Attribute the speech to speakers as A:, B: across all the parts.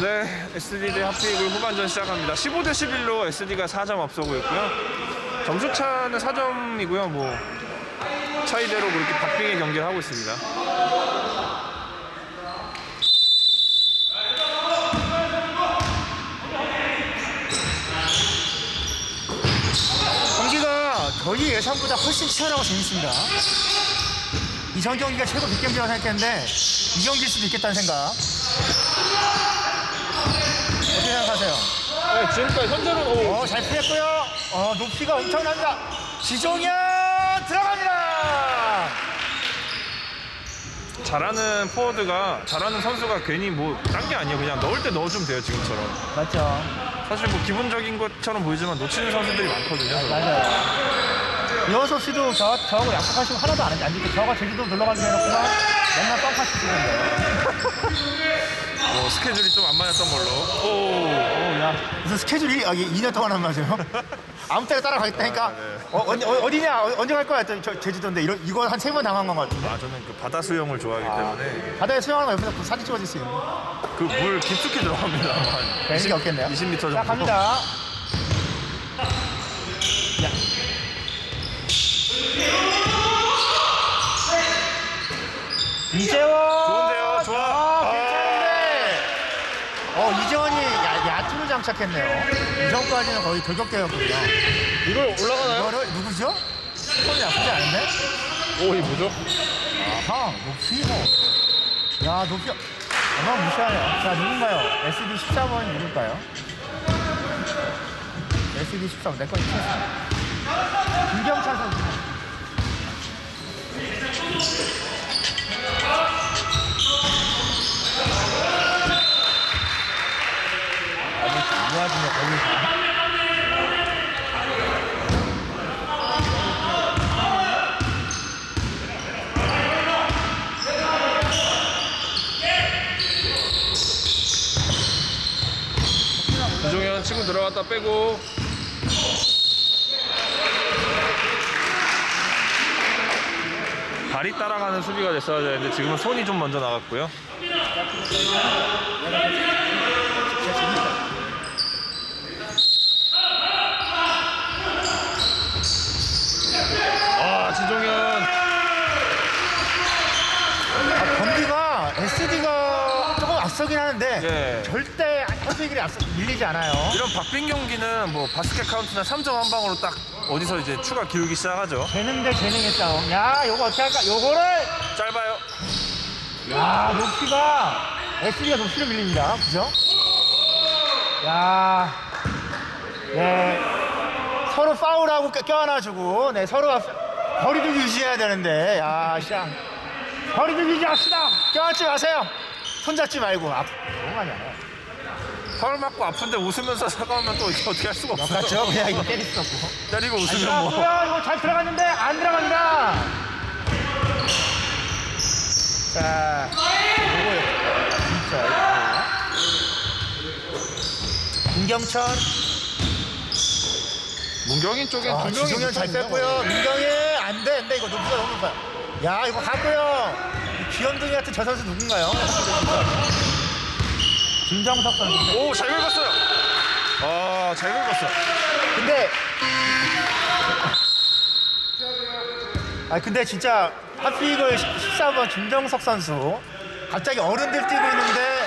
A: 네, SD 대 하피이글 후반전 시작합니다. 15대 11로 SD가 4점 앞서고 있고요. 점수 차는 4점이고요. 뭐 차이대로 그렇게 박빙의 경기를 하고 있습니다.
B: 경기가 저희 예상보다 훨씬 치열하고 재밌습니다. 이전 경기가 최고 빅경기라고 생각했는데 이 경기일 수도 있겠다는 생각. 생각하세요?
A: 네, 지금까지 현재는 오,
B: 어, 잘 피했고요. 어, 높이가 엄청납니다. 지종현 들어갑니다.
A: 잘하는 포워드가 잘하는 선수가 괜히 뭐 딴 게 아니에요. 그냥 넣을 때 넣어주면 돼요. 지금처럼.
B: 맞죠.
A: 사실 뭐 기본적인 것처럼 보이지만 놓치는 선수들이 많거든요.
B: 맞아요. 이호섭 씨도 저, 저하고 약속하시고 하나도 안, 안 지고 저가 제주도 놀러 가기로 해놓고만 맨날 뻥카 치시던데.
A: 뭐 스케줄이 좀 안 맞았던 걸로. 오,
B: 오, 야. 무슨 스케줄이 아, 2년 동안 한 맞아요? 아무 때나 따라가겠다니까.
A: 아, 네.
B: 어, 어디, 어, 어디냐? 어, 언제 갈 거야? 했더니 저 제주도인데 이런, 이거 한 세 번 당한 것 같은데.
A: 아 저는 그 바다 수영을 좋아하기 때문에
B: 바다에 수영하는 거 옆에서 그 사진 찍어줄 수 있는.
A: 그 물 깊숙이 들어갑니다.
B: 한게 없겠네요.
A: 20m 정도.
B: 자, 갑니다. 야. 이재원.
A: 좋은데요? 좋아.
B: 아,
A: 아.
B: 괜찮은데. 어, 이재원이 야, 야투를 장착했네요. 이전까지는 거의 돌격대였거든요.
A: 이걸 올라가나요?
B: 이거를 누구죠? 손이 나쁘지 않은데?
A: 오, 이 뭐죠?
B: 아하, 높이 뭐. 야, 높이. 어마 무시하네요. 자, 누군가요? SD 13번 누굴까요? SD 13, 내거 있었어. 김경찬 선수. 아니, 이 와중에 거기서.
A: 이종현 치고 들어갔다 빼고 발이 따라가는 수비가 됐어야 되는데 지금은 손이 좀 먼저 나갔고요. 아, 진종현.
B: 아, 경기가 SD가 조금 앞서긴 하는데
A: 예.
B: 절대 현수이글이 앞서 밀리지 않아요.
A: 이런 박빙 경기는 뭐 바스켓 카운트나 3점 한 방으로 딱 어디서 이제 추가 기울기 시작하죠.
B: 재능 대 재능의 싸움. 야, 요거 어떻게 할까? 요거를
A: 짧아요.
B: 야, 높이가 SD가 높이로 밀립니다. 그죠? 야, 네 서로 파울하고 껴- 껴안아주고, 네 서로 거리두기 유지해야 되는데, 야, 샹 거리두기 유지합시다. 껴안지 마세요. 손잡지 말고. 아, 너무 많이 하네.
A: 파울 맞고 아픈데 웃으면서 사과하면 또 어떻게 할 수가 없어요.
B: 맞죠? 그냥 이거.
A: 때리고
B: 자,
A: 웃으면 뭐.
B: 뭐야, 이거 잘 들어갔는데 안 들어갑니다. 자, 요거요. 진짜. 이거. 김경천,
A: 문경인 쪽엔
B: 아,
A: 두 명이
B: 지종현 잘. 뺐고요. 민경이 안 돼, 안 돼. 이거 높이가 너무 높아요. 야, 이거 가고요. 이 귀염둥이 같은 저 선수 누군가요? 김정석 선수.
A: 오, 잘 긁었어요. 아, 잘 긁었어.
B: 근데 아 근데 진짜 하피이글 14번 김정석 선수 갑자기 어른들 뛰고 있는데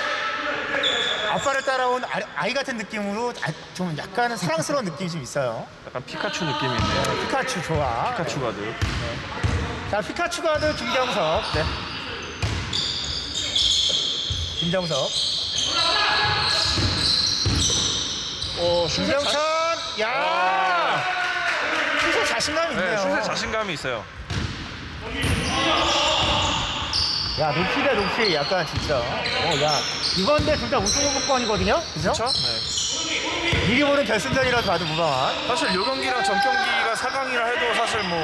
B: 아빠를 따라온 아- 아이 같은 느낌으로 아- 좀 약간은 사랑스러운 느낌이 좀 있어요.
A: 약간 피카츄 있네요.
B: 피카츄 좋아.
A: 피카츄 가드.
B: 자 피카츄 가드 김정석. 네. 김정석.
A: 오, 슛에
B: 김정천.
A: 자-
B: 야. 슛에 자신감이 있네요.
A: 네, 슛에 자신감이 있어요.
B: 야 높이 대 높이 약간 진짜 어 야 이건데 둘다 우승 후보권이거든요 그죠?
A: 그렇죠? 네.
B: 미리 보는 결승전이라도 봐도 무방한
A: 사실 요 경기랑 전 경기가 4강이라 해도 사실 뭐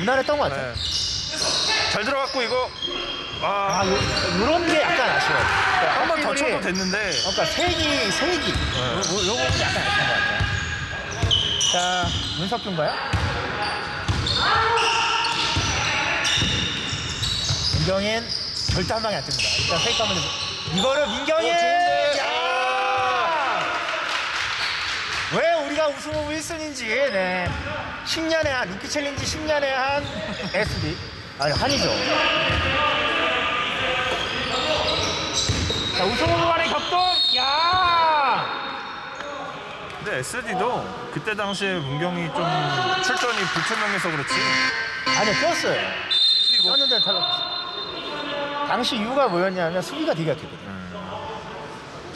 B: 무난했던 것 같아요
A: 네. 잘 들어갔고 이거 아,
B: 아 요, 요런 게 약간 아쉬워.
A: 그러니까
B: 한번 더
A: 쳐도 됐는데
B: 그러니까 세기,
A: 세기.
B: 요, 요, 거 약간 아쉬운 것 같아요. 자 문석준가요? 민경인 절대 한 방에 안 뜹니다. 일단 페이크 한번 해보- 이거를 민경인
A: 오, 왜
B: 우리가 우승 후보 1순인지 네. 10년에 한 루키 챌린지 10년에 한 SD 아, 아니 한이죠. 자 우승 후보 간의 격돌. 야.
A: 근데 SD도 그때 당시에 문경이 좀 출전이 불투명해서 그렇지.
B: 아니 뛰었어요.
A: 그리고
B: 뛰었는데 탈락했어. 당시 이유가 뭐였냐면 수비가 되게 약했거든.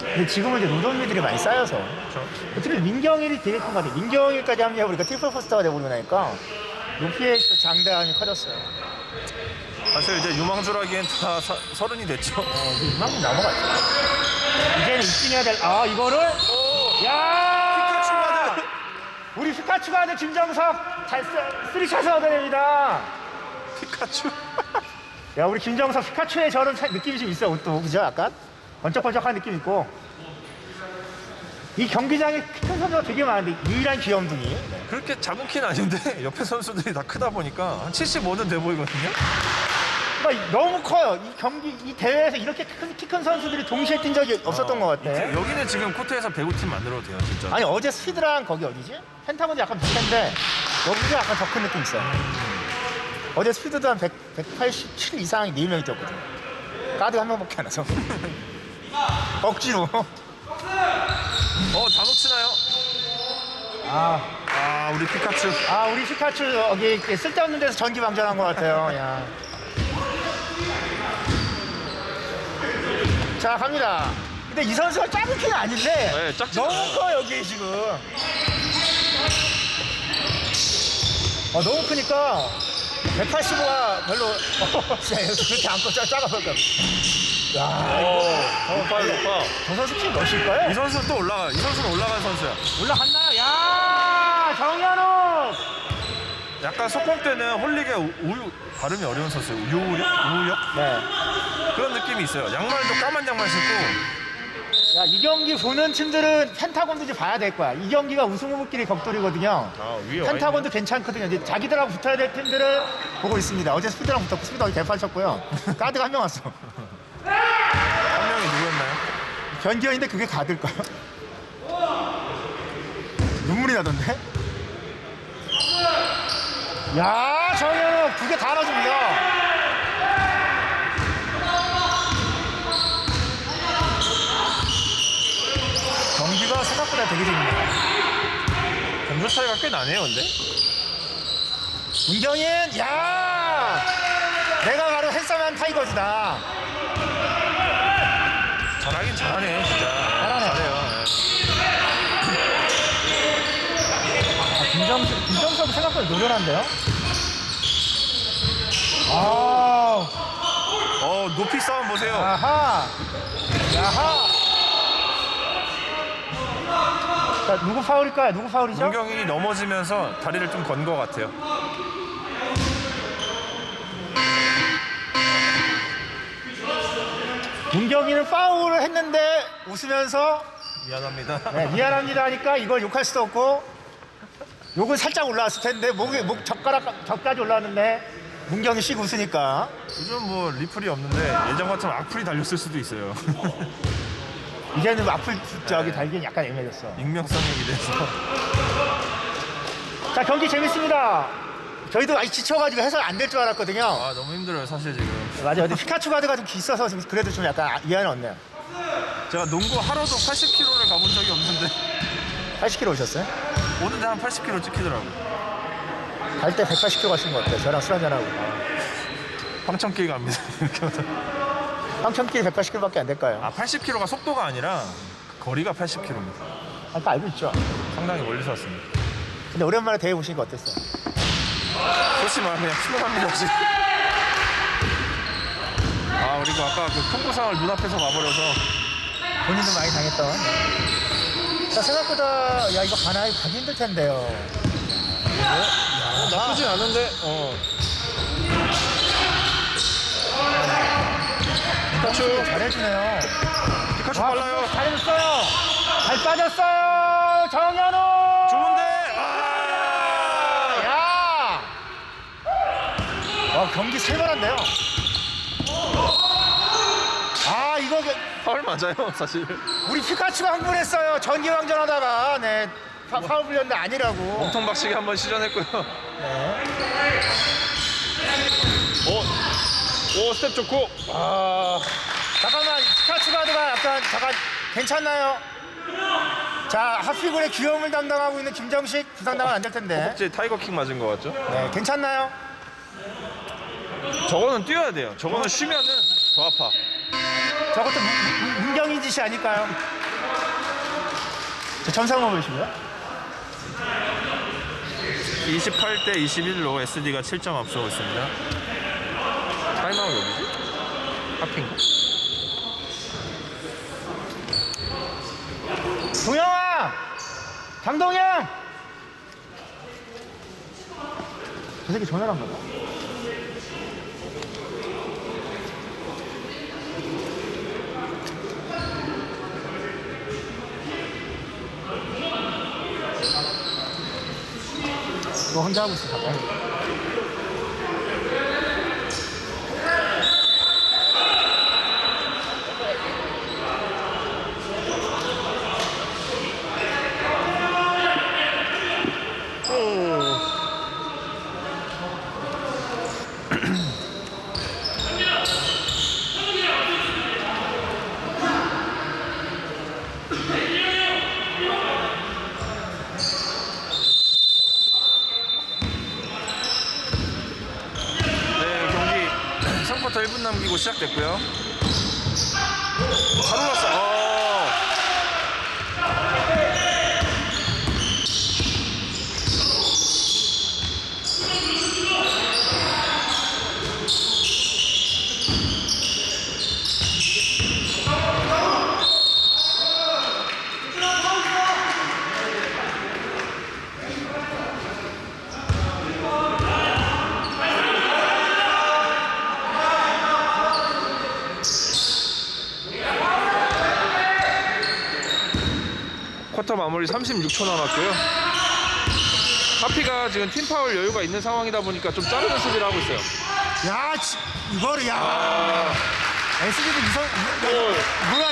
B: 근데 지금은 이제 노동미들이 많이 쌓여서 특히 민경일이 되게 큰 것 같아요. 민경일까지 합류해보니까 트리플 포스터가 돼버리고 나니까 루피의 또 장대함이 커졌어요.
A: 사실 이제 유망주라기엔 다 사- 서른이 됐죠.
B: 어, 이제 이만큼 넘어갔죠. 이제는 입증해야 될, 아, 이거를, 야!
A: 피카츄!
B: 우리 피카츄 가드 김정석 잘 쓰, 쓰리샷을 얻어냅니다.
A: 피카츄.
B: 야, 우리 김정석 피카츄의 저런 차- 느낌이 좀 있어요, 옷도. 그죠? 약간? 번쩍번쩍한 느낌 있고. 이 경기장에 큰 선수가 되게 많은데, 유일한 귀염둥이. 네.
A: 그렇게 작은 키는 아닌데 옆에 선수들이 다 크다 보니까 한 75는 돼 보이거든요.
B: 그러니까 너무 커요. 이 경기, 이 대회에서 이렇게 키큰 선수들이 동시에 뛴 적이 없었던 것 같아.
A: 여기는 지금 코트에서 배구팀 만들어도 돼요, 진짜.
B: 아니 어제 스피드랑 거기 어디지? 펜타곤도 약간 비슷한데 여기도 약간 더 큰 느낌 있어. 어제 스피드도 한 100, 187 이상 4명이 뛰었거든. 가드 한 명밖에 안 와서. 억지로.
A: 어, 다 놓치나요?
B: 아,
A: 아, 우리 피카츄.
B: 아 우리 피카츄 여기 쓸데없는 데서 전기 방전한 것 같아요. 야. 자 갑니다. 근데 이 선수가 작은 키는 아닌데
A: 네, 작지
B: 너무
A: 않아요.
B: 커 여기 지금. 어, 너무 크니까 185가 별로 그렇게 안고 작- 작아 보일까. 야,
A: 어, 높아, 높아.
B: 저 선수 키 몇일까요?
A: 이 선수는 또 올라가. 이 선수는 올라간 선수야.
B: 올라갔나요? 야, 정현욱.
A: 약간 속공 때는 홀릭의 우- 우유 발음이 어려운 선수예요. 우유력? 우유력?
B: 네.
A: 그런 느낌이 있어요. 양말도 까만 양말 신고
B: 야, 이 경기 보는 팀들은 펜타곤도 이제 봐야 될 거야. 이 경기가 우승 후보끼리 격돌이거든요.
A: 아, 위에
B: 펜타곤도 괜찮거든요. 이제 자기들하고 붙어야 될 팀들을 보고 있습니다. 어제 스피드랑 붙었고 스피드 어디 개판쳤고요. 가드가 한 명 왔어.
A: 한 명이 누구였나요?
B: 변기현인데 그게 가드일까요? 눈물이 나던데? 야, 정현욱 두 개 다 넣어줍니다. 경기가 생각보다 되게 재밌네요.
A: 점수 차이가 꽤 나네요, 근데.
B: 문경인, 야! 내가 바로 핸섬한 타이거즈다.
A: 잘하긴 잘하네, 진짜.
B: 잘하네.
A: 잘해요.
B: 아, 김정석, 김정석 생각보다 노련한데요? 아,
A: 어, 높이 싸움 보세요.
B: 아하, 야하. 자, 누구 파울일까요? 누구 파울이죠?
A: 문경인이 넘어지면서 다리를 좀 건 것 같아요.
B: 문경이는 파울을 했는데 웃으면서
A: 미안합니다.
B: 네, 미안합니다 하니까 이걸 욕할 수도 없고 욕은 살짝 올라왔을 텐데 목에 목 젓가락 젓까지 올라왔는데 문경이 씩 웃으니까
A: 요즘 뭐 리플이 없는데 예전 같으면 악플이 달렸을 수도 있어요.
B: 이제는 앞을 저기 달기는 약간 애매해졌어.
A: 익명성에 대해서.
B: 자 경기 재밌습니다. 저희도 많이 지쳐가지고 해설 안 될 줄 알았거든요.
A: 아, 너무 힘들어요, 사실 지금.
B: 맞아요. 근데 피카츄 가드가 좀 있어서 좀 그래도 좀 약간 아- 이해는 없네요.
A: 제가 농구 하루도 80km를 가본 적이 없는데
B: 80kg 오셨어요?
A: 오는데 한 80km 찍히더라고요.
B: 갈 때 180kg 가신 것 같아요. 저랑 술 한잔하고.
A: 황천길 갑니다. 이렇게 하다.
B: 황천길 180kg밖에 안 될까요?
A: 아, 80km가 속도가 아니라 거리가 80km입니다.
B: 아까 알고 있죠.
A: 상당히 멀리서 왔습니다.
B: 근데 오랜만에 대회 보시니까 어땠어요?
A: 솔직히 말하면 그냥 피곤합니다, 지금. 아, 그리고 아까 그 통보상을 눈앞에서 봐버려서
B: 본인도 많이 당했던. 자 생각보다 야 이거 가나이 가기 힘들 텐데요. 야,
A: 나쁘진 않은데, 어. 피카츄,
B: 잘해주네요.
A: 피카츄
B: 와,
A: 빨라요.
B: 잘해줬어요. 잘 빠졌어요. 정현우.
A: 좋은데, 아!
B: 야. 와 경기 살벌한데요. 아 이거 그-
A: 파울 맞아요, 사실.
B: 우리 피카츄가 흥분했어요. 전기왕전 하다가 네 파, 파울 불렸는데 아니라고.
A: 몸통 박치기 한번 시전했고요.
B: 네.
A: 오, 오 스텝 좋고. 아,
B: 잠깐만 스카치 가드가 약간 잠깐 괜찮나요? 자 하피골의 귀여움을 담당하고 있는 김정식 부상당은 안 될 텐데.
A: 이제 타이거킥 맞은 것 같죠?
B: 네, 괜찮나요?
A: 저거는 뛰어야 돼요. 저거는 쉬면은 더 아파.
B: 저것도 문- 문- 문경인 짓이 아닐까요? 저 전상호 보시고요.
A: 28대 21로 SD가 7점 앞서고 있습니다. 타임아웃 어디지? 하핑.
B: 동영아, 강동영. 저 새끼 전화를 한 거다. 너 혼자 하고 있어, 가까이.
A: 네, 경기 3쿼터 1분 남기고 시작됐고요. 잘 올랐어. 어. 쿼터 마무리 36초 남았고요. 하피가 지금 팀 파울 여유가 있는 상황이다 보니까 좀 자르는 수비를 하고 있어요.
B: 야, 지, 이거를 야. SD도 이성 이- 뭐야?